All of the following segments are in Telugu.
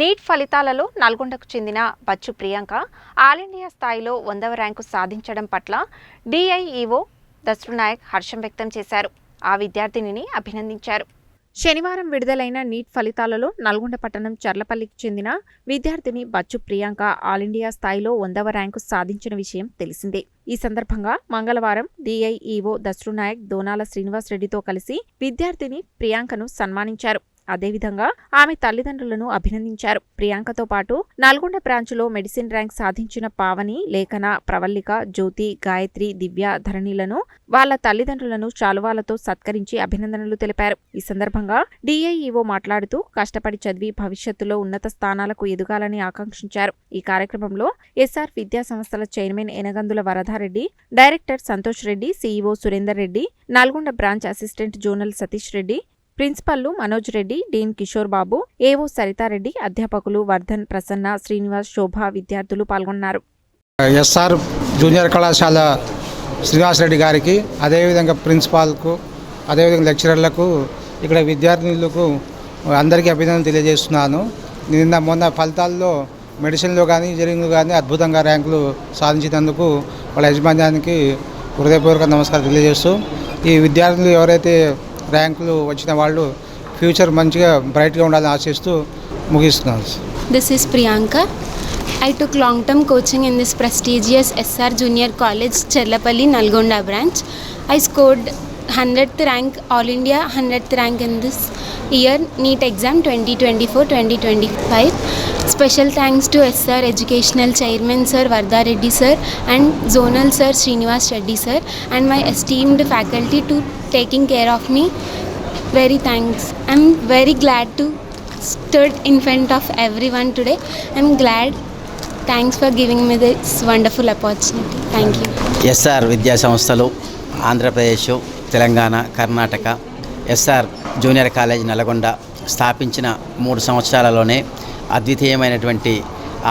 నీట్ ఫలితాలలో నల్గొండకు చెందిన బచ్చు ప్రియాంక ఆల్ ఇండియా స్థాయిలో వందవ ర్యాంకు సాధించడం పట్ల డిఐఈఓ దస్రునాయక్ హర్షం వ్యక్తం చేశారు. ఆ విద్యార్థినిని అభినందించారు. శనివారం విడుదలైన నీట్ ఫలితాలలో నల్గొండ పట్టణం చర్లపల్లికి చెందిన విద్యార్థిని బచ్చు ప్రియాంక ఆల్ ఇండియా స్థాయిలో వందవ ర్యాంకు సాధించిన విషయం తెలిసిందే. ఈ సందర్భంగా మంగళవారం డిఐఈఓ దస్రునాయక్ దోనాల శ్రీనివాస్ రెడ్డితో కలిసి విద్యార్థిని ప్రియాంకను సన్మానించారు. అదేవిధంగా ఆమె తల్లిదండ్రులను అభినందించారు. ప్రియాంకతో పాటు నల్గొండ బ్రాంచ్లో మెడిసిన్ ర్యాంక్ సాధించిన పావని లేఖన ప్రవల్లిక జ్యోతి గాయత్రి దివ్య ధరణిలను వాళ్ళ తల్లిదండ్రులను శాలువాలతో సత్కరించి అభినందనలు తెలిపారు. ఈ సందర్భంగా డిఐఈఓ మాట్లాడుతూ కష్టపడి చదివి భవిష్యత్తులో ఉన్నత స్థానాలకు ఎదగాలని ఆకాంక్షించారు. ఈ కార్యక్రమంలో ఎస్ఆర్ విద్యా సంస్థల chairman Enagandula Varadareddy director Santosh Reddy CEO Surender Reddy Nalgonda branch assistant zonal Satish Reddy ప్రిన్సిపల్లు Manoj Reddy dean Kishore Babu AO Saritha Reddy అధ్యాపకులు వర్ధన్ ప్రసన్న శ్రీనివాస్ శోభ విద్యార్థులు పాల్గొన్నారు. ఎస్ఆర్ జూనియర్ కళాశాల శ్రీనివాస్ రెడ్డి గారికి అదేవిధంగా ప్రిన్సిపాల్కు అదేవిధంగా లెక్చరర్లకు ఇక్కడ విద్యార్థినులకు అందరికీ అభినందనలు తెలియజేస్తున్నాను. నిన్న మొన్న ఫలితాల్లో మెడిసిన్లో కానీ ఇంజనీరింగ్లో కానీ అద్భుతంగా ర్యాంకులు సాధించినందుకు వాళ్ళ యజమాన్యానికి హృదయపూర్వక నమస్కారం తెలియజేస్తూ ఈ విద్యార్థులు ఎవరైతే ర్యాంకులు వచ్చిన వాళ్ళు ఫ్యూచర్ మంచిగా బ్రైట్గా ఉండాలని ఆశిస్తూ ముగిస్తున్నాను this is Priyanka I took long term coaching in this prestigious SR junior college Chellapalli Nalgonda branch I scored hundredth rank all India hundredth rank in this year. NEET exam twenty twenty four twenty twenty five. Special thanks to SR educational chairman sir Vardhareddy sir and zonal sir Srinivas Reddy sir and my esteemed faculty to taking care of me. Very thanks I'm very glad to స్టర్డ్ in front of every one today I'm glad. Thanks for giving me this wonderful opportunity thank you. SR విద్యా సంస్థలు Andhra Pradesh Telangana Karnataka SR junior college Nalgonda స్థాపించిన మూడు సంవత్సరాలలోనే అద్వితీయమైనటువంటి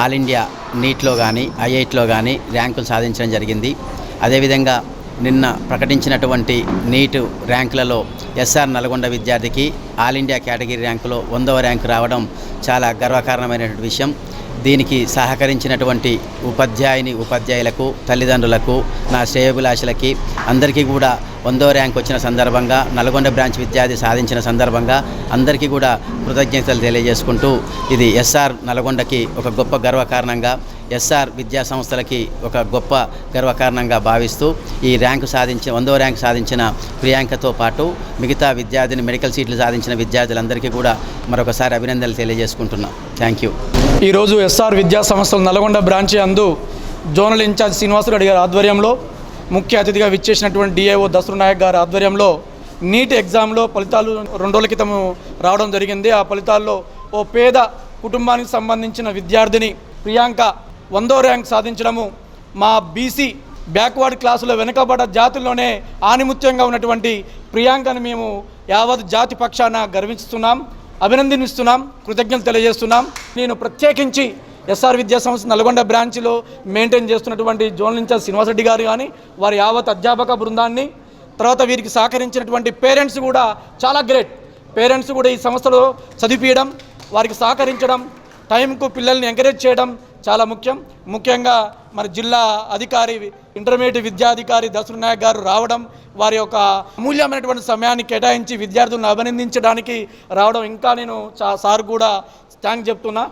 ఆల్ ఇండియా నీట్లో కానీ ఐఐట్లో కానీ ర్యాంకులు సాధించడం జరిగింది. అదేవిధంగా నిన్న ప్రకటించినటువంటి నీటు ర్యాంకులలో ఎస్ఆర్ నల్గొండ విద్యార్థికి ఆల్ ఇండియా కేటగిరీ ర్యాంకులో వందవ ర్యాంకు రావడం చాలా గర్వకారణమైనటువంటి విషయం. దీనికి సహకరించినటువంటి ఉపాధ్యాయుని ఉపాధ్యాయులకు తల్లిదండ్రులకు నా శ్రేయోభిలాషులకి అందరికీ కూడా వందో ర్యాంక్ వచ్చిన సందర్భంగా నల్గొండ బ్రాంచ్ విద్యార్థి సాధించిన సందర్భంగా అందరికీ కూడా కృతజ్ఞతలు తెలియజేసుకుంటూ ఇది ఎస్ఆర్ నల్గొండకి ఒక గొప్ప గర్వకారణంగా ఎస్ఆర్ విద్యా సంస్థలకి ఒక గొప్ప గర్వకారణంగా భావిస్తూ ఈ ర్యాంకు సాధించిన వందో ర్యాంక్ సాధించిన ప్రియాంకతో పాటు మిగతా విద్యార్థిని మెడికల్ సీట్లు సాధించిన విద్యార్థులందరికీ కూడా మరొకసారి అభినందనలు తెలియజేసుకుంటున్నాం. Thank you. ఈరోజు ఎస్ఆర్ విద్యా సంస్థలు నల్గొండ బ్రాంచి అందు జోనల్ ఇన్ఛార్జ్ శ్రీనివాసరెడ్డి గారి ఆధ్వర్యంలో ముఖ్య అతిథిగా విచ్చేసినటువంటి డిఐఓ దసరు నాయక్ గారి ఆధ్వర్యంలో నీట్ ఎగ్జామ్లో ఫలితాలు రెండు రోజుల క్రితం రావడం జరిగింది. ఆ ఫలితాల్లో ఓ పేద కుటుంబానికి సంబంధించిన విద్యార్థిని ప్రియాంక వందో ర్యాంక్ సాధించడము మా బీసీ బ్యాక్వర్డ్ క్లాసులో వెనుకబడ్డ జాతుల్లోనే ఆనిముత్యంగా ఉన్నటువంటి ప్రియాంకను మేము యావత్ జాతి పక్షాన గర్విస్తున్నాం అభినందిస్తున్నాం కృతజ్ఞతలు తెలియజేస్తున్నాం. నేను ప్రత్యేకించి ఎస్ఆర్ విద్యా సంస్థ నల్గొండ బ్రాంచ్లో మెయింటైన్ చేస్తున్నటువంటి జోనల్ ఇన్ఛార్జ్ శ్రీనివాసరెడ్డి గారు కానీ వారి యావత్ అధ్యాపక బృందాన్ని తర్వాత వీరికి సహకరించినటువంటి పేరెంట్స్ కూడా చాలా గ్రేట్. పేరెంట్స్ కూడా ఈ సంస్థలో చదివిపీయడం వారికి సహకరించడం టైంకు పిల్లల్ని ఎంకరేజ్ చేయడం చాలా ముఖ్యం. ముఖ్యంగా మన జిల్లా అధికారి ఇంటర్మీడియట్ విద్యాధికారి దసరు నాయక్ గారు రావడం వారి యొక్క అమూల్యమైనటువంటి సమయాన్ని కేటాయించి విద్యార్థులను అభినందించడానికి రావడం. ఇంకా నేను చా- సార్ కూడా థ్యాంక్ చెప్తున్నా.